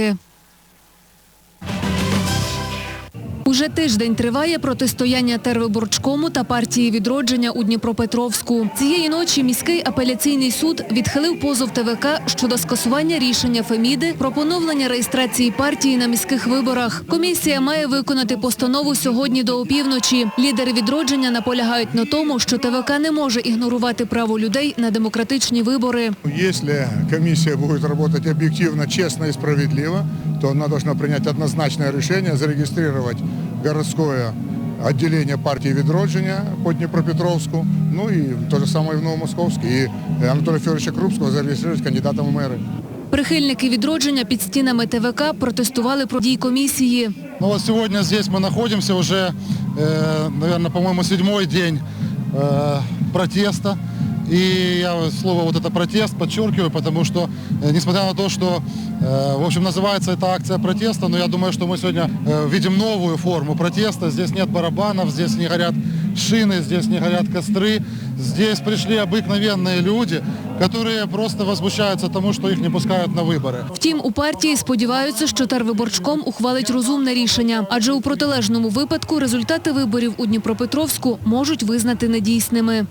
Дякую. Уже тиждень триває протистояння тервиборчкому та партії відродження у Дніпропетровську. Цієї ночі міський апеляційний суд відхилив позов ТВК щодо скасування рішення Феміди про поновлення реєстрації партії на міських виборах. Комісія має виконати постанову сьогодні до опівночі. Лідери відродження наполягають на тому, що ТВК не може ігнорувати право людей на демократичні вибори. Если комиссия будет работать объективно, честно и справедливо, то она должна принять однозначное решение зарегистрировать городское отделение партии «Відродження» по Днепропетровску, ну и то же самое в Новомосковске, и Анатолия Федоровича Крупского зарегистрировать кандидатом в мэры. Прихильники відродження під стінами ТВК протестували про дії комісії. Ну вот сегодня здесь мы находимся уже, э, наверное, по-моему, седьмой день э, протеста. И я слово вот это протест подчеркиваю, потому что, э, несмотря на то, что, э, в общем, называется это акция протеста, но я думаю, что мы сегодня э, видим новую форму протеста. Здесь нет барабанов, здесь не горят шины, здесь не горят костры. Здесь пришли обыкновенные люди, которые просто возмущаются тому, что их не пускают на выборы. Втім, у партії сподіваються, що тервиборчком ухвалить розумне рішення, адже у протилежному випадку результати виборів у Дніпропетровську можуть визнати недійсними.